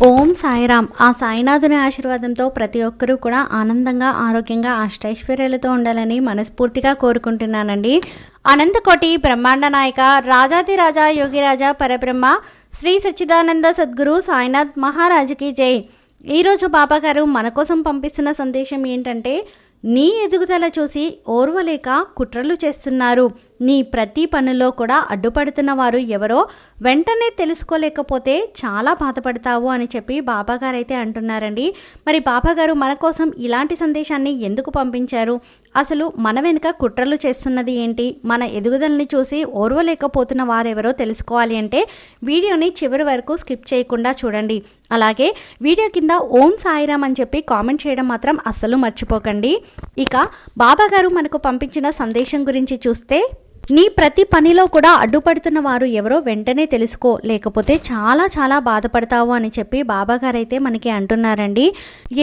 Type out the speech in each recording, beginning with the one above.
ఓం సాయిరామ్. ఆ సాయినాథుని ఆశీర్వాదంతో ప్రతి ఒక్కరూ కూడా ఆనందంగా ఆరోగ్యంగా అష్టైశ్వర్యాలతో ఉండాలని మనస్ఫూర్తిగా కోరుకుంటున్నానండి. అనంతకోటి బ్రహ్మాండ నాయక రాజాదిరాజా యోగిరాజా పరబ్రహ్మ శ్రీ సచ్చిదానంద సద్గురు సాయినాథ్ మహారాజుకి జై. ఈరోజు బాబా గారు మన కోసం పంపిస్తున్న సందేశం ఏంటంటే నీ ఎదుగుదల చూసి ఓర్వలేక కుట్రలు చేస్తున్నారు. నీ ప్రతి పనిలో కూడా అడ్డుపడుతున్న వారు ఎవరో వెంటనే తెలుసుకోలేకపోతే చాలా బాధపడతావు అని చెప్పి బాబాగారు అయితే అంటున్నారండి. మరి బాబాగారు మన కోసం ఇలాంటి సందేశాన్ని ఎందుకు పంపించారు? అసలు మన వెనుక కుట్రలు చేస్తున్నది ఏంటి? మన ఎదుగుదలని చూసి ఓర్వలేకపోతున్న వారెవరో తెలుసుకోవాలి అంటే వీడియోని చివరి వరకు స్కిప్ చేయకుండా చూడండి. అలాగే వీడియో కింద ఓం సాయిరామ్ అని చెప్పి కామెంట్ చేయడం మాత్రం అస్సలు మర్చిపోకండి. ఇక బాబాగారు మనకు పంపించిన సందేశం గురించి చూస్తే నీ ప్రతి పనిలో కూడా అడ్డుపడుతున్న వారు ఎవరో వెంటనే తెలుసుకో లేకపోతే చాలా చాలా బాధపడతావు అని చెప్పి బాబాగారైతే అయితే మనకి అంటున్నారండి.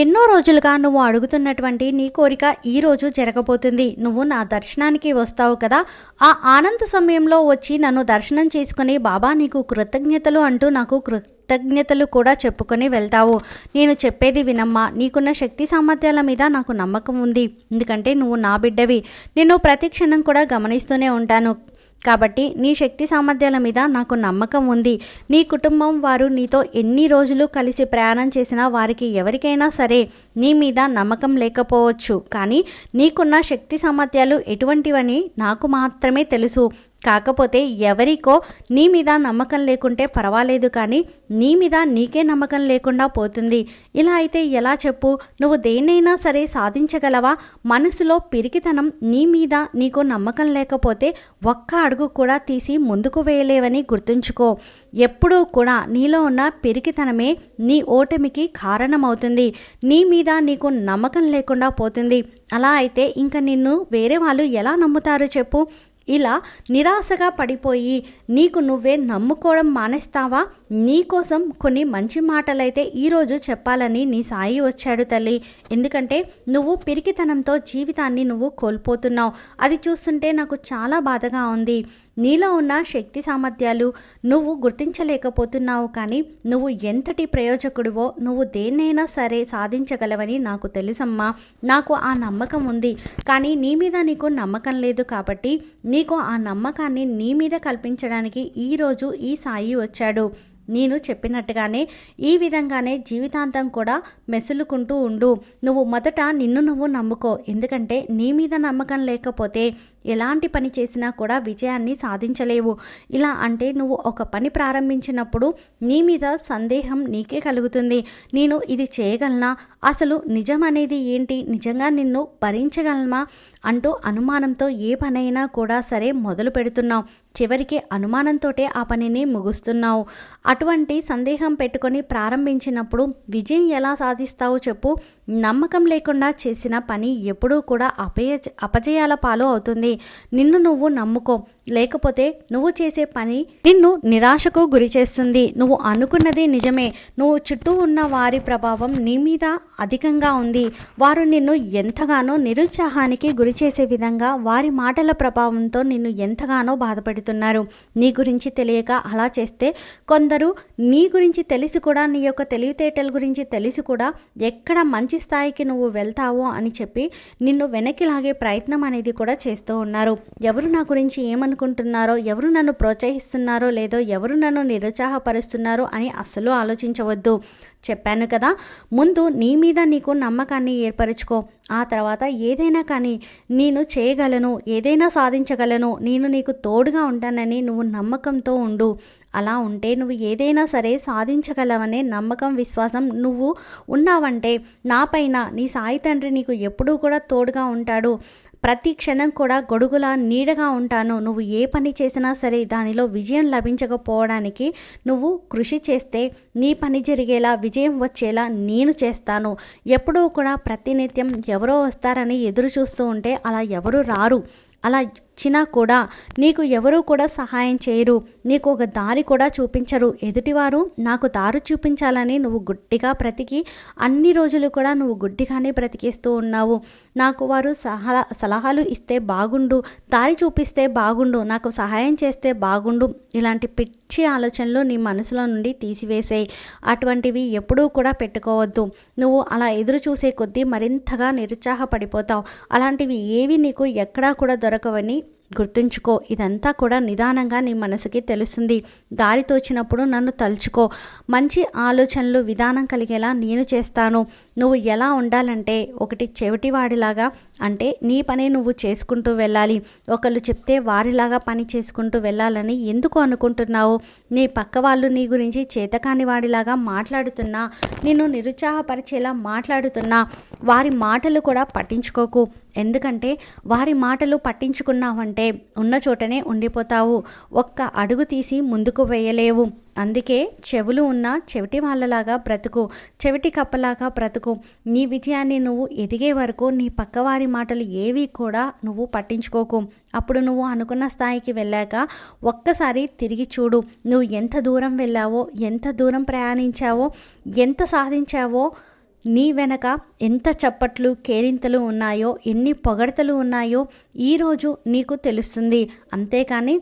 ఎన్నో రోజులుగా నువ్వు అడుగుతున్నటువంటి నీ కోరిక ఈ రోజు జరగబోతుంది. నువ్వు నా దర్శనానికి వస్తావు కదా. ఆ ఆనంద సమయంలో వచ్చి నన్ను దర్శనం చేసుకుని బాబా నీకు కృతజ్ఞతలు అంటూ నాకు కృ కృతజ్ఞతలు కూడా చెప్పుకొని వెళ్తావు. నేను చెప్పేది వినమ్మా. నీకున్న శక్తి సామర్థ్యాల మీద నాకు నమ్మకం ఉంది. ఎందుకంటే నువ్వు నా బిడ్డవి. నేను ప్రతి క్షణం కూడా గమనిస్తూనే ఉంటాను. కాబట్టి నీ శక్తి సామర్థ్యాల మీద నాకు నమ్మకం ఉంది. నీ కుటుంబం వారు నీతో ఎన్ని రోజులు కలిసి ప్రయాణం చేసినా వారికి ఎవరికైనా సరే నీ మీద నమ్మకం లేకపోవచ్చు. కానీ నీకున్న శక్తి సామర్థ్యాలు ఎటువంటివని నాకు మాత్రమే తెలుసు. కాకపోతే ఎవరికో నీ మీద నమ్మకం లేకుంటే పర్వాలేదు కానీ నీ మీద నీకే నమ్మకం లేకుండా పోతుంది. ఇలా అయితే ఎలా చెప్పు? నువ్వు దేన్నైనా సరే సాధించగలవా? మనసులో పిరికితనం నీ మీద నీకు నమ్మకం లేకపోతే ఒక్క అడుగు కూడా తీసి ముందుకు వేయలేవని గుర్తుంచుకో. ఎప్పుడూ కూడా నీలో ఉన్న పిరికితనమే నీ ఓటమికి కారణమవుతుంది. నీ మీద నీకు నమ్మకం లేకుండా పోతుంది. అలా అయితే ఇంకా నిన్ను వేరే వాళ్ళు ఎలా నమ్ముతారు చెప్పు? ఇలా నిరాశగా పడిపోయి నీకు నువ్వే నమ్ముకోవడం మానేస్తావా? నీకోసం కొన్ని మంచి మాటలైతే ఈరోజు చెప్పాలని నీ సాయి వచ్చాడు తల్లి. ఎందుకంటే నువ్వు పిరికితనంతో జీవితాన్ని నువ్వు కోల్పోతున్నావు. అది చూస్తుంటే నాకు చాలా బాధగా ఉంది. నీలో ఉన్న శక్తి సామర్థ్యాలు నువ్వు గుర్తించలేకపోతున్నావు కానీ నువ్వు ఎంతటి ప్రయోజకుడివో నువ్వు దేన్నైనా సరే సాధించగలవని నాకు తెలుసమ్మా. నాకు ఆ నమ్మకం ఉంది. కానీ నీ మీద నీకు నమ్మకం లేదు కాబట్టి నీకు ఆ నమ్మకాన్ని నీ మీద కల్పించడానికి ఈరోజు ఈ సాయి వచ్చాడు. నేను చెప్పినట్టుగానే ఈ విధంగానే జీవితాంతం కూడా మెసులుకుంటూ ఉండు. నువ్వు మొదట నిన్ను నువ్వు నమ్ముకో. ఎందుకంటే నీ మీద నమ్మకం లేకపోతే ఎలాంటి పని చేసినా కూడా విజయాన్ని సాధించలేవు. ఇలా అంటే నువ్వు ఒక పని ప్రారంభించినప్పుడు నీ మీద సందేహం నీకే కలుగుతుంది. నేను ఇది చేయగలనా? అసలు నిజం అనేది ఏంటి? నిజంగా నిన్ను భరించగలమా అంటూ అనుమానంతో ఏ పనైనా కూడా సరే మొదలు పెడుతున్నావు. చివరికి అనుమానంతోటే ఆ పనిని ముగుస్తున్నావు. అటువంటి సందేహం పెట్టుకొని ప్రారంభించినప్పుడు విజయం ఎలా సాధిస్తావో చెప్పు. నమ్మకం లేకుండా చేసిన పని ఎప్పుడూ కూడా అపయ అపజయాల పాలు అవుతుంది. నిన్ను నువ్వు నమ్ముకో. లేకపోతే నువ్వు చేసే పని నిన్ను నిరాశకు గురి చేస్తుంది. నువ్వు అనుకున్నది నిజమే. నువ్వు చుట్టూ ఉన్న వారి ప్రభావం నీ మీద అధికంగా ఉంది. వారు నిన్ను ఎంతగానో నిరుత్సాహానికి గురి చేసే విధంగా వారి మాటల ప్రభావంతో నిన్ను ఎంతగానో బాధపడుతున్నారు. నీ గురించి తెలియక అలా చేస్తే కొందరు నీ గురించి తెలిసి కూడా నీ యొక్క తెలివితేటల గురించి తెలిసి కూడా ఎక్కడ మంచి స్థాయికి నువ్వు వెళ్తావో అని చెప్పి నిన్ను వెనక్కి లాగే ప్రయత్నం అనేది కూడా చేస్తూ ఉన్నారు. ఎవరు నా గురించి అనుకుంటున్నారో ఎవరు నన్ను ప్రోత్సహిస్తున్నారో లేదో ఎవరు నన్ను నిరుత్సాహపరుస్తున్నారో అని అస్సలు ఆలోచించవద్దు. చెప్పాను కదా ముందు నీ మీద నీకు నమ్మకాన్ని ఏర్పరచుకో. ఆ తర్వాత ఏదైనా కానీ నేను చేయగలను ఏదైనా సాధించగలను నేను నీకు తోడుగా ఉంటానని నువ్వు నమ్మకంతో ఉండు. అలా ఉంటే నువ్వు ఏదైనా సరే సాధించగలవనే నమ్మకం విశ్వాసం నువ్వు ఉన్నావంటే నాపైన నీ సాయి తండ్రి నీకు ఎప్పుడూ కూడా తోడుగా ఉంటాడు. ప్రతి క్షణం కూడా గొడుగులా నీడగా ఉంటాను. నువ్వు ఏ పని చేసినా సరే దానిలో విజయం లభించకపోవడానికి నువ్వు కృషి చేస్తే నీ పని జరిగేలా విజయం వచ్చేలా నేను చేస్తాను. ఎప్పుడూ కూడా ప్రతినిత్యం ఎవరో వస్తారని ఎదురు చూస్తూ ఉంటే అలా ఎవరు రారు. అలా ఇచ్చినా కూడా నీకు ఎవరూ కూడా సహాయం చేయరు. నీకు ఒక దారి కూడా చూపించరు. ఎదుటివారు నాకు దారి చూపించాలని నువ్వు గుడ్డిగా బ్రతికి అన్ని రోజులు కూడా నువ్వు గుడ్డిగానే బ్రతికేస్తూ ఉన్నావు. నాకు వారు సలహా సలహాలు ఇస్తే బాగుండు దారి చూపిస్తే బాగుండు నాకు సహాయం చేస్తే బాగుండు. ఇలాంటి పిచ్చి ఆలోచనలు నీ మనసులో నుండి తీసివేసేయి. అటువంటివి ఎప్పుడూ కూడా పెట్టుకోవద్దు. నువ్వు అలా ఎదురు చూసే కొద్దీ మరింతగా నిరుత్సాహపడిపోతావు. అలాంటివి ఏవి నీకు ఎక్కడా కూడా దొరకవని గుర్తుంచుకో. ఇదంతా కూడా నిదానంగా నీ మనసుకి తెలుస్తుంది. దారి తోచినప్పుడు నన్ను తలుచుకో. మంచి ఆలోచనలు విధానం కలిగేలా నేను చేస్తాను. నువ్వు ఎలా ఉండాలంటే ఒకటి చెవిటివాడిలాగా అంటే నీ పనే నువ్వు చేసుకుంటూ వెళ్ళాలి. ఒకళ్ళు చెప్తే వారిలాగా పని చేసుకుంటూ వెళ్ళాలని ఎందుకు అనుకుంటున్నావు? నీ పక్క వాళ్ళు నీ గురించి చేతకాని వాడిలాగా మాట్లాడుతున్నా. నిన్ను నిరుత్సాహపరిచేలా మాట్లాడుతున్నా. వారి మాటలు కూడా పట్టించుకోకు. ఎందుకంటే వారి మాటలు పట్టించుకున్నావంటే ఉన్న చోటనే ఉండిపోతావు. ఒక్క అడుగు తీసి ముందుకు వేయలేవు. అందుకే చెవులు ఉన్న చెవిటి వాళ్ళలాగా బ్రతుకు చెవిటి కప్పలాగా బ్రతుకు. నీ విజయాన్ని నువ్వు ఎదిగే వరకు నీ పక్కవారి మాటలు ఏవి కూడా నువ్వు పట్టించుకోకు. అప్పుడు నువ్వు అనుకున్న స్థాయికి వెళ్ళాక ఒక్కసారి తిరిగి చూడు. నువ్వు ఎంత దూరం వెళ్ళావో ఎంత దూరం ప్రయాణించావో ఎంత సాధించావో నీ వెనక ఎంత చప్పట్లు కేరింతలు ఉన్నాయో ఎన్ని పొగడతలు ఉన్నాయో ఈరోజు నీకు తెలుస్తుంది. అంతేకాని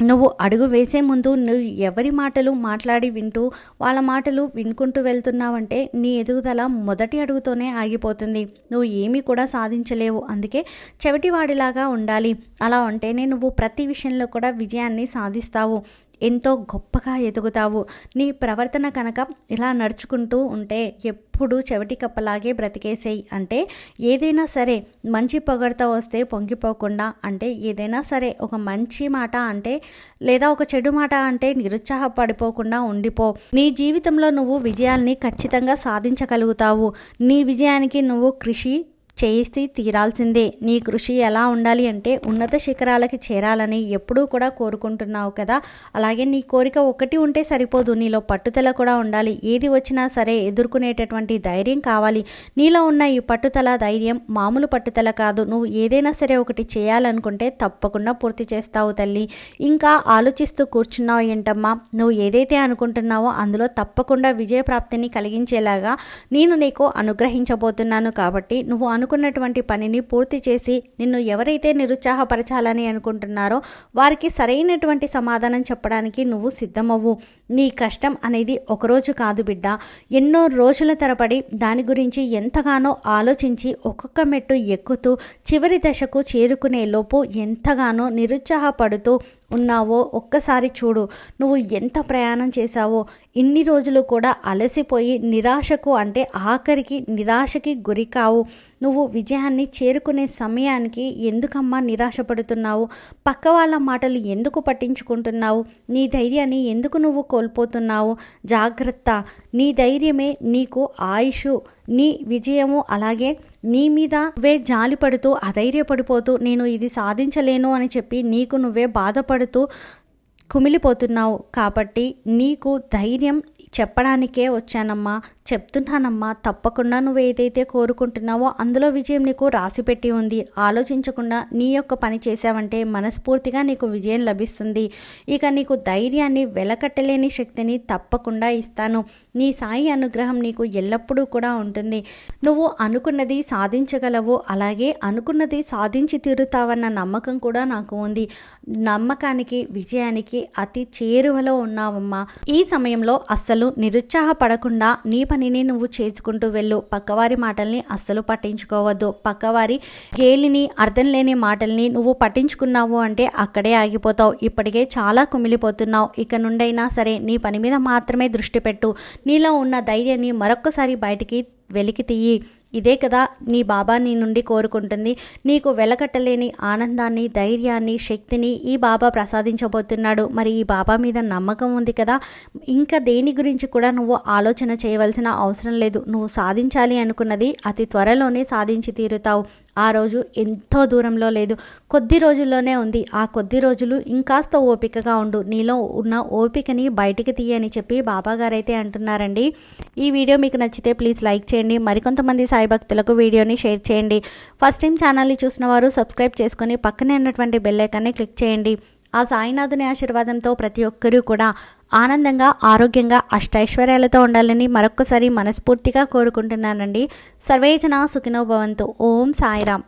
నువ్వు అడుగు వేసే ముందు నువ్వు ఎవరి మాటలు మాట్లాడి వింటూ వాళ్ళ మాటలు వినుకుంటూ వెళ్తున్నావంటే నీ ఎదుగుదల మొదటి అడుగుతోనే ఆగిపోతుంది. నువ్వు ఏమీ కూడా సాధించలేవు. అందుకే చెవిటివాడిలాగా ఉండాలి. అలా ఉంటేనే నువ్వు ప్రతి విషయంలో కూడా విజయాన్ని సాధిస్తావు. ఎంతో గొప్పగా ఎదుగుతావు. నీ ప్రవర్తన కనుక ఇలా నడుచుకుంటూ ఉంటే ఎప్పుడు చెవిటి కప్పలాగే బ్రతికేసేయి. అంటే ఏదైనా సరే మంచి పొగడత వస్తే పొంగిపోకుండా అంటే ఏదైనా సరే ఒక మంచి మాట అంటే లేదా ఒక చెడు మాట అంటే నిరుత్సాహపడిపోకుండా ఉండిపో. నీ జీవితంలో నువ్వు విజయాల్ని ఖచ్చితంగా సాధించగలుగుతావు. నీ విజయానికి నువ్వు కృషి చేసి తీరాల్సిందే. నీ కృషి ఎలా ఉండాలి అంటే ఉన్నత శిఖరాలకి చేరాలని ఎప్పుడూ కూడా కోరుకుంటున్నావు కదా. అలాగే నీ కోరిక ఒకటి ఉంటే సరిపోదు. నీలో పట్టుదల కూడా ఉండాలి. ఏది వచ్చినా సరే ఎదుర్కొనేటటువంటి ధైర్యం కావాలి. నీలో ఉన్న ఈ పట్టుదల ధైర్యం మామూలు పట్టుదల కాదు. నువ్వు ఏదైనా సరే ఒకటి చేయాలనుకుంటే తప్పకుండా పూర్తి చేస్తావు తల్లి. ఇంకా ఆలోచిస్తూ కూర్చున్నావు ఏంటమ్మా? నువ్వు ఏదైతే అనుకుంటున్నావో అందులో తప్పకుండా విజయప్రాప్తిని కలిగించేలాగా నేను నీకు అనుగ్రహించబోతున్నాను కాబట్టి నువ్వు అను అనుకున్నటువంటి పనిని పూర్తి చేసి నిన్ను ఎవరైతే నిరుత్సాహపరచాలని అనుకుంటున్నారో వారికి సరైనటువంటి సమాధానం చెప్పడానికి నువ్వు సిద్ధమవ్వు. నీ కష్టం అనేది ఒకరోజు కాదు బిడ్డ. ఎన్నో రోజుల తరబడి దాని గురించి ఎంతగానో ఆలోచించి ఒక్కొక్క మెట్టు ఎక్కుతూ చివరి దశకు చేరుకునే లోపు ఎంతగానో నిరుత్సాహపడుతూ ఉన్నావో ఒక్కసారి చూడు. నువ్వు ఎంత ప్రయాణం చేశావో. ఇన్ని రోజులు కూడా అలసిపోయి నిరాశకు అంటే ఆఖరికి నిరాశకి గురికావు నువ్వు నువ్వు విజయాన్ని చేరుకునే సమయానికి ఎందుకమ్మా నిరాశపడుతున్నావు? పక్క వాళ్ళ మాటలు ఎందుకు పట్టించుకుంటున్నావు? నీ ధైర్యాన్ని ఎందుకు నువ్వు కోల్పోతున్నావు? జాగ్రత్త. నీ ధైర్యమే నీకు ఆయుష్. నీ విజయము అలాగే నీ మీద నువ్వే జాలి పడుతూ అధైర్యపడిపోతూ నేను ఇది సాధించలేను అని చెప్పి నీకు నువ్వే బాధపడుతూ కుమిలిపోతున్నావు. కాబట్టి నీకు ధైర్యం చెప్పడానికే వచ్చానమ్మా. చెప్తున్నానమ్మా తప్పకుండా నువ్వు ఏదైతే కోరుకుంటున్నావో అందులో విజయం నీకు రాసిపెట్టి ఉంది. ఆలోచించకుండా నీ యొక్క పని చేసావంటే మనస్ఫూర్తిగా నీకు విజయం లభిస్తుంది. ఇక నీకు ధైర్యాన్ని వెలకట్టలేని శక్తిని తప్పకుండా ఇస్తాను. నీ సాయి అనుగ్రహం నీకు ఎల్లప్పుడూ కూడా ఉంటుంది. నువ్వు అనుకున్నది సాధించగలవు. అలాగే అనుకున్నది సాధించి తీరుతావన్న నమ్మకం కూడా నాకు ఉంది. నమ్మకానికి విజయానికి అతి చేరువలో ఉన్నావమ్మా. ఈ సమయంలో అస్సలు నిరుత్సాహపడకుండా నీ పనిని నువ్వు చేసుకుంటూ వెళ్ళు. పక్కవారి మాటల్ని అస్సలు పట్టించుకోవద్దు. పక్కవారి గేలిని అర్థం లేని మాటల్ని నువ్వు పట్టించుకున్నావు అంటే అక్కడే ఆగిపోతావు. ఇప్పటికే చాలా కుమిలిపోతున్నావు. ఇక నుండైనా సరే నీ పని మీద మాత్రమే దృష్టి పెట్టు. నీలో ఉన్న ధైర్యాన్ని మరొక్కసారి బయటికి వెలికి తీయి. ఇదే కదా నీ బాబా నీ నుండి కోరుకుంటుంది. నీకు వెలకట్టలేని ఆనందాన్ని ధైర్యాన్ని శక్తిని ఈ బాబా ప్రసాదించబోతున్నాడు. మరి ఈ బాబా మీద నమ్మకం ఉంది కదా? ఇంకా దేని గురించి కూడా నువ్వు ఆలోచన చేయవలసిన అవసరం లేదు. నువ్వు సాధించాలి అనుకున్నది అతి త్వరలోనే సాధించి తీరుతావు. ఆ రోజు ఎంతో దూరంలో లేదు. కొద్ది రోజుల్లోనే ఉంది. ఆ కొద్ది రోజులు ఇంకాస్త ఓపికగా ఉండు. నీలో ఉన్న ఓపికని బయటికి తీయని చెప్పి బాబా అంటున్నారండి. ఈ వీడియో మీకు నచ్చితే ప్లీజ్ లైక్ చేయండి. మరికొంతమంది సాయి భక్తులకు వీడియోని షేర్ చేయండి. ఫస్ట్ టైం ఛానల్ని చూసిన వారు సబ్స్క్రైబ్ చేసుకొని పక్కనే ఉన్నటువంటి బెల్ ఐకాన్ని క్లిక్ చేయండి. ఆ సాయినాథుని ఆశీర్వాదంతో ప్రతి ఒక్కరూ కూడా ఆనందంగా ఆరోగ్యంగా అష్టైశ్వర్యాలతో ఉండాలని మరొక్కసారి మనస్ఫూర్తిగా కోరుకుంటున్నానండి. సర్వేజన సుఖినో భవంతు. ఓం సాయిరామ్.